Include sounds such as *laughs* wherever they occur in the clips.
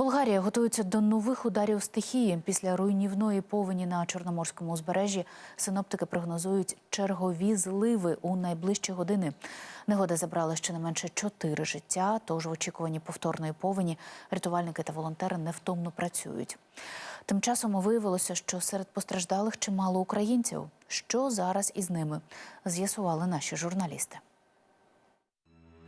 Болгарія готується до нових ударів стихії. Після руйнівної повені на Чорноморському узбережжі синоптики прогнозують чергові зливи у найближчі години. Негода забрала щонайменше чотири життя, тож в очікуванні повторної повені рятувальники та волонтери невтомно працюють. Тим часом виявилося, що серед постраждалих чимало українців. Що зараз із ними? З'ясували наші журналісти.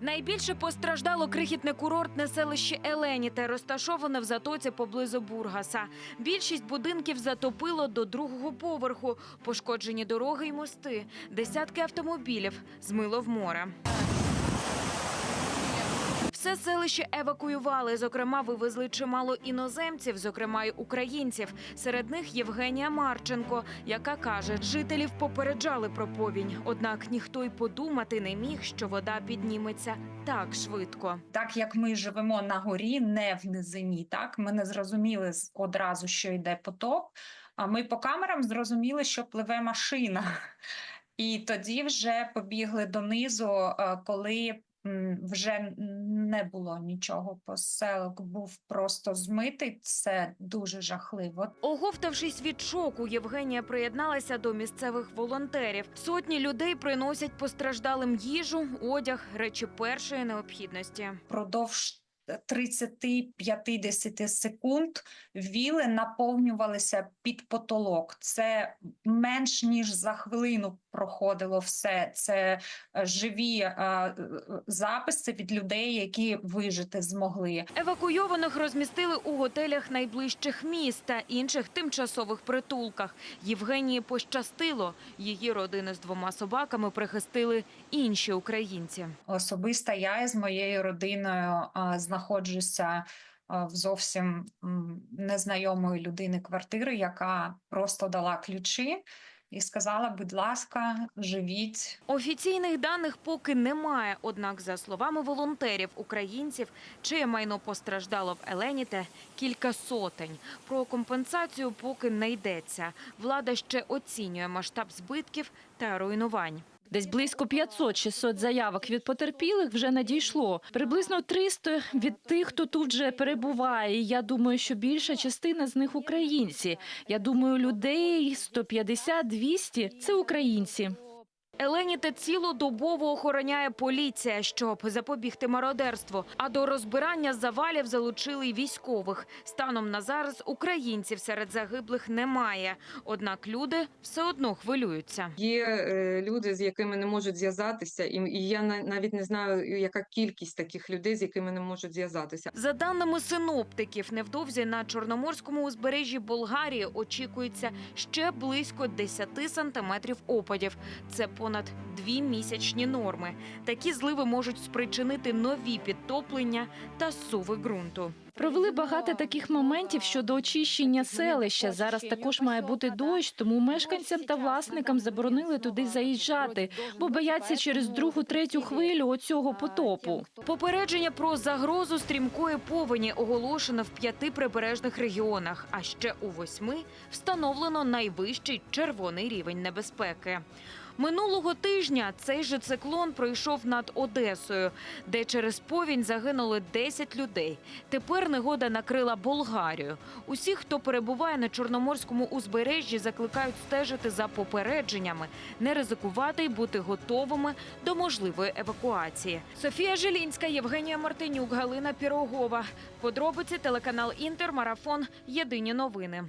Найбільше постраждало крихітне курортне селище Еленіте, розташоване в затоці поблизу Бургаса. Більшість будинків затопило до другого поверху, пошкоджені дороги й мости. Десятки автомобілів змило в море. Все селище евакуювали. Зокрема, вивезли чимало іноземців, зокрема й українців. Серед них Євгенія Марченко, яка каже, жителів попереджали про повінь. Однак ніхто й подумати не міг, що вода підніметься так швидко. так як ми живемо на горі, не в низині, так ми не зрозуміли одразу, що йде потоп. А ми по камерам зрозуміли, що пливе машина. *laughs* І тоді вже побігли донизу, е, коли вже не було нічого. Поселок був просто змитий. Це дуже жахливо. Оговтавшись від шоку, Євгенія приєдналася до місцевих волонтерів. Сотні людей приносять постраждалим їжу, одяг, речі першої необхідності. Продовж 30-50 секунд віли наповнювалися під потолок. Це менш ніж за хвилину проходило все. Це е, живі е, е, записи від людей, які вижити змогли. Евакуйованих розмістили у готелях найближчих міст та інших тимчасових притулках. Євгенії пощастило. Її родини з двома собаками прихистили інші українці. Особисто я з моєю родиною е, знаходжуся е, в зовсім незнайомої людини квартири, яка просто дала ключі і сказала: будь ласка, живіть. Офіційних даних поки немає. Однак, за словами волонтерів, українців, чиє майно постраждало в Еленіте, кілька сотень. Про компенсацію поки не йдеться. Влада ще оцінює масштаб збитків та руйнувань. Десь близько 500-600 заявок від потерпілих вже надійшло. Приблизно 300 від тих, хто тут вже перебуває. Я думаю, що більша частина з них українці. Я думаю, людей 150-200 – це українці. Еленіте цілодобово охороняє поліція, щоб запобігти мародерству. А до розбирання завалів залучили й військових. Станом на зараз українців серед загиблих немає. Однак люди все одно хвилюються. Є е, люди, з якими не можуть зв'язатися, і, і я на- навіть не знаю, яка кількість таких людей, з якими не можуть зв'язатися. За даними синоптиків, невдовзі на Чорноморському узбережжі Болгарії очікується ще близько 10 сантиметрів опадів. Це понад дві місячні норми. Такі зливи можуть спричинити нові підтоплення та суви ґрунту. Провели багато таких моментів щодо очищення селища. Зараз також має бути дощ, тому мешканцям та власникам заборонили туди заїжджати, бо бояться через другу, третю хвилю оцього потопу. Попередження про загрозу стрімкої повені оголошено в п'яти прибережних регіонах, а ще у восьми встановлено найвищий червоний рівень небезпеки. Минулого тижня цей же циклон пройшов над Одесою, де через повінь загинули 10 людей. Тепер негода накрила Болгарію. Усі, хто перебуває на Чорноморському узбережжі, закликають стежити за попередженнями, не ризикувати й бути готовими до можливої евакуації. Софія Желінська, Євгенія Мартинюк, Галина Пірогова. Подробиці телеканал Інтер, марафон. Єдині новини.